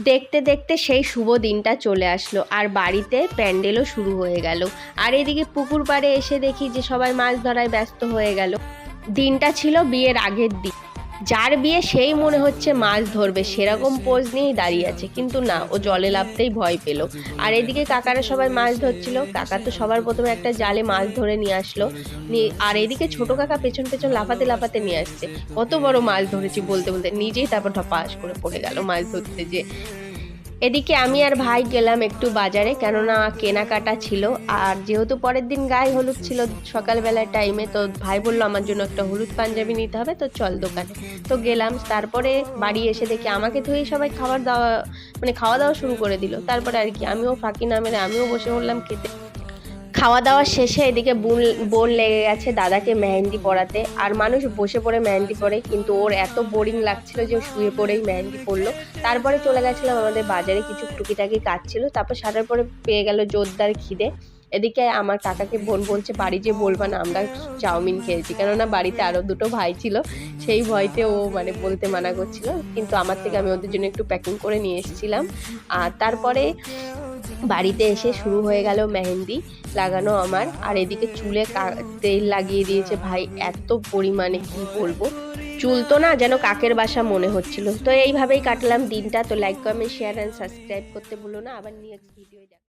দেখতে দেখতে সেই শুভ দিনটা চলে আসলো। আর বাড়িতে প্যান্ডেলও শুরু হয়ে গেল। আর এদিকে পুকুর পাড়ে এসে দেখি যে সবাই মাছ ধরায় ব্যস্ত হয়ে গেল। দিনটা ছিল বিয়ের আগের দিন। যার বিয়ে সেই মনে হচ্ছে মাছ ধরবে, সেরকম পোজ নিয়েই দাঁড়িয়ে আছে। কিন্তু না, ও জলে লাভতেই ভয় পেল। আর এদিকে কাকারা সবাই মাছ ধরছিল। কাকা তো সবার প্রথমে একটা জালে মাছ ধরে নিয়ে আসলো। আর এদিকে ছোট কাকা পেছন পেছন লাফাতে লাফাতে নিয়ে আসছে। কত বড় মাছ ধরেছি বলতে বলতে নিজেই তারপর ঠপাস করে পড়ে গেল মাছ ধরতে যে এদিকে আমি আর ভাই গেলাম একটু বাজারে, কেননা কেনাকাটা ছিল। আর যেহেতু পরের দিন গায়ে হলুদ ছিল সকালবেলার টাইমে তো ভাই বলল আমার জন্য একটা হলুদ পাঞ্জাবি নিতে হবে, তো চল দোকানে। তো গেলাম, তারপরে বাড়ি এসে দেখি আমাকে ধুয়ে সবাই খাবার দাওয়া মানে খাওয়া দাওয়া শুরু করে দিল। তারপরে আর কি, আমিও ফাঁকি না মেরে আমিও বসে পড়লাম খেতে। খাওয়া দাওয়া শেষে এদিকে বোন বোন লেগে গেছে দাদাকে মেহেন্দি পড়াতে আর মানুষ বসে পড়ে মেহেন্দি পরে, কিন্তু ওর এত বোরিং লাগছিল যে শুয়ে পড়েই মেহেন্দি পড়ল তারপরে চলে গেছিলাম আমাদের বাজারে, কিছু টুকিটাকি কাজ ছিল তারপর সারার পরে পেয়ে গেল জোরদার খিদে। এদিকে আমার কাকাকে বোন বলছে, বাড়ি যে বলবা না, আমরা চাউমিন খেয়েছি। কেননা বাড়িতে আরও দুটো ভাই ছিল, সেই ভয়তে ও মানে বলতে মানা করছিল। কিন্তু আমার থেকে আমি ওদের জন্য একটু প্যাকিং করে নিয়ে এসেছিলাম। আর তারপরে বাড়িতে এসে শুরু হয়ে গেল মেহেন্দি লাগানো আমার। আর এদিকে চুলে তেল লাগিয়ে দিয়েছে। ভাই, এত পরিমাণে কি বলব? চুল তো না যেন কাকের বাসা মনে হচ্ছিল। তো এইভাবেই কাটলাম দিনটা। তো like comment share and subscribe করতে ভুলো না। আবার নেক্সট ভিডিও